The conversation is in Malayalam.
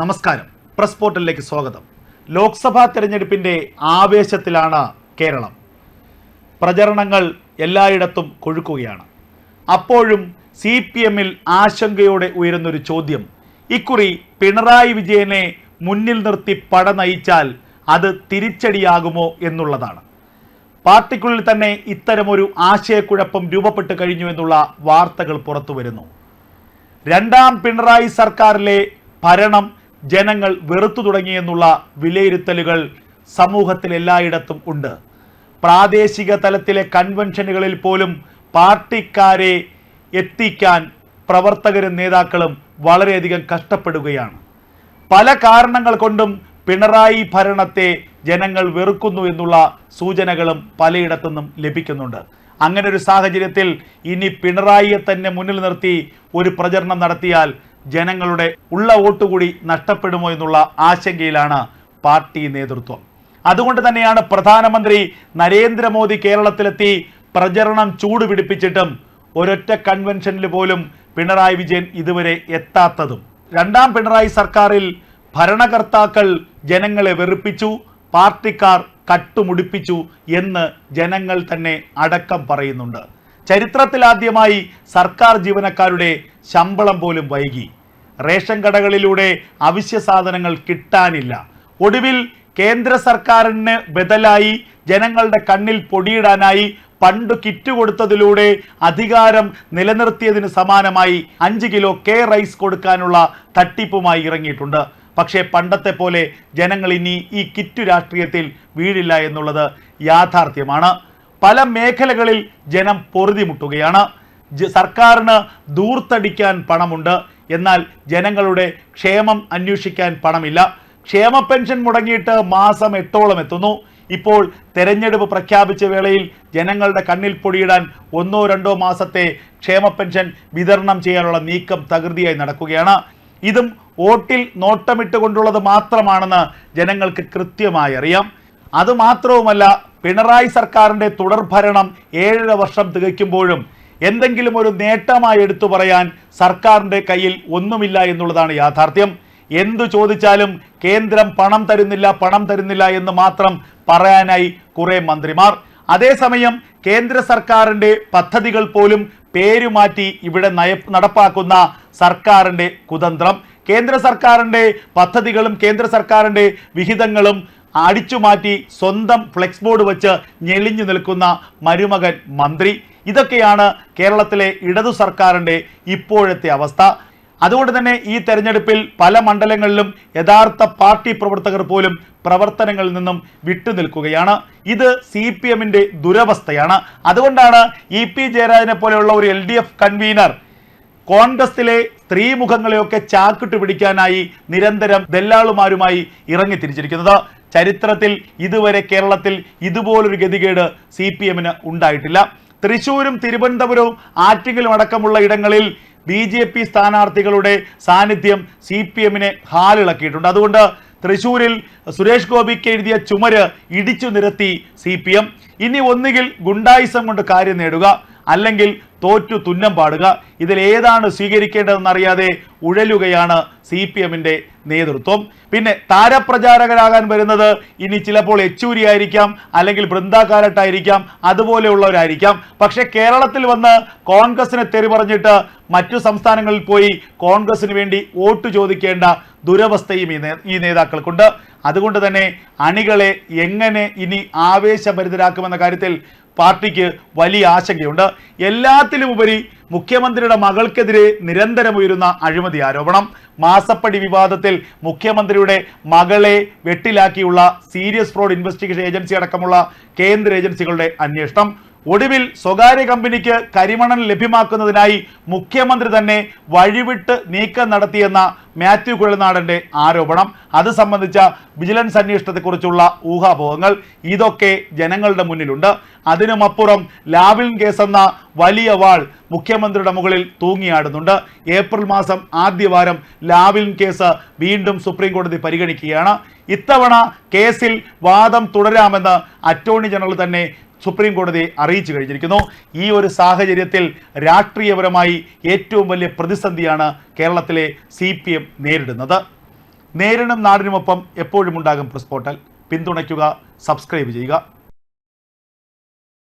നമസ്കാരം. പ്രസ് പോർട്ടലിലേക്ക് സ്വാഗതം. ലോക്സഭാ തെരഞ്ഞെടുപ്പിന്റെ ആവേശത്തിലാണ് കേരളം. പ്രചരണങ്ങൾ എല്ലായിടത്തും കൊഴുക്കുകയാണ്. അപ്പോഴും സി പി എമ്മിൽ ആശങ്കയോടെ ഉയരുന്നൊരു ചോദ്യം. ഇക്കുറി പിണറായി വിജയനെ മുന്നിൽ നിർത്തി പട നയിച്ചാൽ അത് തിരിച്ചടിയാകുമോ എന്നുള്ളതാണ്. പാർട്ടിക്കുള്ളിൽ തന്നെ ഇത്തരമൊരു ആശയക്കുഴപ്പം രൂപപ്പെട്ട് കഴിഞ്ഞു എന്നുള്ള വാർത്തകൾ പുറത്തു വരുന്നു. രണ്ടാം പിണറായി സർക്കാരിലെ ഭരണം ജനങ്ങൾ വെറുത്തു തുടങ്ങിയെന്നുള്ള വിലയിരുത്തലുകൾ സമൂഹത്തിൽ എല്ലായിടത്തും ഉണ്ട്. പ്രാദേശിക തലത്തിലെ കൺവെൻഷനുകളിൽ പോലും പാർട്ടിക്കാരെ എത്തിക്കാൻ പ്രവർത്തകരും നേതാക്കളും വളരെയധികം കഷ്ടപ്പെടുകയാണ്. പല കാരണങ്ങൾ കൊണ്ടും പിണറായി ഭരണത്തെ ജനങ്ങൾ വെറുക്കുന്നു എന്നുള്ള സൂചനകളും പലയിടത്തുനിന്നും ലഭിക്കുന്നുണ്ട്. അങ്ങനെ ഒരു സാഹചര്യത്തിൽ ഇനി പിണറായിയെ തന്നെ മുന്നിൽ നിർത്തി ഒരു പ്രചരണം നടത്തിയാൽ ജനങ്ങളുടെ ഉള്ള വോട്ട് കൂടി നഷ്ടപ്പെടുമോ എന്നുള്ള ആശങ്കയിലാണ് പാർട്ടി നേതൃത്വം. അതുകൊണ്ട് തന്നെയാണ് പ്രധാനമന്ത്രി നരേന്ദ്രമോദി കേരളത്തിലെത്തി പ്രചരണം ചൂടുപിടിപ്പിച്ചിട്ടും ഒരൊറ്റ കൺവെൻഷനിൽ പോലും പിണറായി വിജയൻ ഇതുവരെ എത്താത്തതും. രണ്ടാം പിണറായി സർക്കാരിൽ ഭരണകർത്താക്കൾ ജനങ്ങളെ വെറുപ്പിച്ചു പാർട്ടിക്കാർ കട്ടുമുടിപ്പിച്ചു എന്ന് ജനങ്ങൾ തന്നെ അടക്കം പറയുന്നുണ്ട്. ചരിത്രത്തിലാദ്യമായി സർക്കാർ ജീവനക്കാരുടെ ശമ്പളം പോലും വൈകി. റേഷൻ കടകളിലൂടെ അവശ്യ സാധനങ്ങൾ കിട്ടാനില്ല. ഒടുവിൽ കേന്ദ്ര സർക്കാരിന് ബദലായി ജനങ്ങളുടെ കണ്ണിൽ പൊടിയിടാനായി പണ്ട് കിറ്റ് കൊടുത്തതിലൂടെ അധികാരം നിലനിർത്തിയതിന് സമാനമായി അഞ്ച് കിലോ കെ റൈസ് കൊടുക്കാനുള്ള തട്ടിപ്പുമായി ഇറങ്ങിയിട്ടുണ്ട്. പക്ഷേ പണ്ടത്തെ പോലെ ജനങ്ങൾ ഇനി ഈ കിറ്റു രാഷ്ട്രീയത്തിൽ വീഴില്ല എന്നുള്ളത് യാഥാർത്ഥ്യമാണ്. പല മേഖലകളിൽ ജനം പൊറുതിമുട്ടുകയാണ്. സർക്കാരിന് ദൂർത്തടിക്കാൻ പണമുണ്ട്. എന്നാൽ ജനങ്ങളുടെ ക്ഷേമം അന്വേഷിക്കാൻ പണമില്ല. ക്ഷേമ പെൻഷൻ മുടങ്ങിയിട്ട് മാസം എട്ടോളം എത്തുന്നു. ഇപ്പോൾ തെരഞ്ഞെടുപ്പ് പ്രഖ്യാപിച്ച വേളയിൽ ജനങ്ങളുടെ കണ്ണിൽ പൊടിയിടാൻ ഒന്നോ രണ്ടോ മാസത്തെ ക്ഷേമ പെൻഷൻ വിതരണം ചെയ്യാനുള്ള നീക്കം തകൃതിയായി നടക്കുകയാണ്. ഇതും വോട്ടിൽ നോട്ടമിട്ടുകൊണ്ടുള്ളത് മാത്രമാണെന്ന് ജനങ്ങൾക്ക് കൃത്യമായി അറിയാം. അതുമാത്രവുമല്ല പിണറായി സർക്കാരിന്റെ തുടർഭരണം ഏഴര വർഷം തികയ്ക്കുമ്പോഴും എന്തെങ്കിലും ഒരു നേട്ടമായി എടുത്തു പറയാൻ സർക്കാരിന്റെ കയ്യിൽ ഒന്നുമില്ല എന്നുള്ളതാണ് യാഥാർത്ഥ്യം. എന്തു ചോദിച്ചാലും കേന്ദ്രം പണം തരുന്നില്ല പണം തരുന്നില്ല എന്ന് മാത്രം പറയാനായി കുറെ മന്ത്രിമാർ. അതേസമയം കേന്ദ്ര സർക്കാരിന്റെ പദ്ധതികൾ പോലും പേരുമാറ്റി ഇവിടെ നയ നടപ്പാക്കുന്ന സർക്കാരിന്റെ കുതന്ത്രം. കേന്ദ്ര സർക്കാരിന്റെ പദ്ധതികളും കേന്ദ്ര സർക്കാരിന്റെ വിഹിതങ്ങളും അടിച്ചുമാറ്റി സ്വന്തം ഫ്ലെക്സ് ബോർഡ് വെച്ച് ഞെളിഞ്ഞു നിൽക്കുന്ന മരുമകൻ മന്ത്രി. ഇതൊക്കെയാണ് കേരളത്തിലെ ഇടതു സർക്കാരിന്റെ ഇപ്പോഴത്തെ അവസ്ഥ. അതുകൊണ്ട് തന്നെ ഈ തെരഞ്ഞെടുപ്പിൽ പല മണ്ഡലങ്ങളിലും യഥാർത്ഥ പാർട്ടി പ്രവർത്തകർ പോലും പ്രവർത്തനങ്ങളിൽ നിന്നും വിട്ടുനിൽക്കുകയാണ് ഇത് സി പി എമ്മിന്റെ ദുരവസ്ഥയാണ്. അതുകൊണ്ടാണ് ഇ പി ജയരാജനെ പോലെയുള്ള ഒരു എൽ ഡി എഫ് കൺവീനർ കോൺഗ്രസിലെ സ്ത്രീമുഖങ്ങളെയൊക്കെ ചാക്കിട്ട് പിടിക്കാനായി നിരന്തരം ദല്ലാളുമാരുമായി ഇറങ്ങി തിരിച്ചിരിക്കുന്നത് ചരിത്രത്തിൽ ഇതുവരെ കേരളത്തിൽ ഇതുപോലൊരു ഗതികേട് സി പി എമ്മിന് ഉണ്ടായിട്ടില്ല. തൃശൂരും തിരുവനന്തപുരവും ആറ്റിങ്ങലും അടക്കമുള്ള ഇടങ്ങളിൽ ബി ജെ പി സ്ഥാനാർത്ഥികളുടെ സാന്നിധ്യം സി പി എമ്മിനെ ഹാലിളക്കിയിട്ടുണ്ട് അതുകൊണ്ട് തൃശൂരിൽ സുരേഷ് ഗോപിക്ക് എഴുതിയ ചുമര് ഇടിച്ചു നിരത്തി സി പി എം. ഇനി ഒന്നുകിൽ ഗുണ്ടായിസം കൊണ്ട് കാര്യം നേടുക അല്ലെങ്കിൽ തോറ്റു തുന്നം പാടുക. ഇതിൽ ഏതാണ് സ്വീകരിക്കേണ്ടതെന്ന് അറിയാതെ ഉഴലുകയാണ് സി പി എമ്മിന്റെ നേതൃത്വം. പിന്നെ താരപ്രചാരകരാകാൻ വരുന്നത് ഇനി ചിലപ്പോൾ യെച്ചൂരി ആയിരിക്കാം അല്ലെങ്കിൽ ബൃന്ദാകാരട്ടായിരിക്കാം അതുപോലെയുള്ളവരായിരിക്കാം. പക്ഷെ കേരളത്തിൽ വന്ന് കോൺഗ്രസിനെ തെറി പറഞ്ഞിട്ട് മറ്റു സംസ്ഥാനങ്ങളിൽ പോയി കോൺഗ്രസിന് വേണ്ടി വോട്ട് ചോദിക്കേണ്ട ദുരവസ്ഥയും ഈ നേതാക്കൾക്കുണ്ട്. അതുകൊണ്ട് തന്നെ അണികളെ എങ്ങനെ ഇനി ആവേശഭരിതരാക്കുമെന്ന കാര്യത്തിൽ പാർട്ടിക്ക് വലിയ ആശങ്കയുണ്ട്. എല്ലാത്തിലും ഉപരി മുഖ്യമന്ത്രിയുടെ മകൾക്കെതിരെ നിരന്തരം ഉയരുന്ന അഴിമതി ആരോപണം. മാസപ്പടി വിവാദത്തിൽ മുഖ്യമന്ത്രിയുടെ മകളെ വെട്ടിലാക്കിയുള്ള സീരിയസ് ഫ്രോഡ് ഇൻവെസ്റ്റിഗേഷൻ ഏജൻസി അടക്കമുള്ള കേന്ദ്ര ഏജൻസികളുടെ അന്വേഷണം. ഒടുവിൽ സ്വകാര്യ കമ്പനിക്ക് കരിമണൽ ലഭ്യമാക്കുന്നതിനായി മുഖ്യമന്ത്രി തന്നെ വഴിവിട്ട് നീക്കം നടത്തിയെന്ന മാത്യു കുഴൽനാടന്റെ ആരോപണം. അത് സംബന്ധിച്ച വിജിലൻസ് അന്വേഷണത്തെക്കുറിച്ചുള്ള ഊഹാപോഹങ്ങൾ ഇതൊക്കെ ജനങ്ങളുടെ മുന്നിലുണ്ട്. അതിനുമപ്പുറം കേസ് എന്ന വലിയ വാൾ മുഖ്യമന്ത്രിയുടെ മുകളിൽ തൂങ്ങിയാടുന്നുണ്ട്. ഏപ്രിൽ മാസം ആദ്യവാരം ലാവിൻ കേസ് വീണ്ടും സുപ്രീം കോടതി പരിഗണിക്കുകയാണ്. ഇത്തവണ കേസിൽ വാദം തുടരാമെന്ന് അറ്റോർണി ജനറൽ തന്നെ സുപ്രീം കോടതിയെ അറിയിച്ചു കഴിഞ്ഞിരിക്കുന്നു. ഈ ഒരു സാഹചര്യത്തിൽ രാഷ്ട്രീയപരമായി ഏറ്റവും വലിയ പ്രതിസന്ധിയാണ് കേരളത്തിലെ സി നേരിടുന്നത്. നേരിടും നാടിനുമൊപ്പം എപ്പോഴും ഉണ്ടാകും പ്രസ് പോർട്ടൽ പിന്തുണയ്ക്കുക സബ്സ്ക്രൈബ് ചെയ്യുക.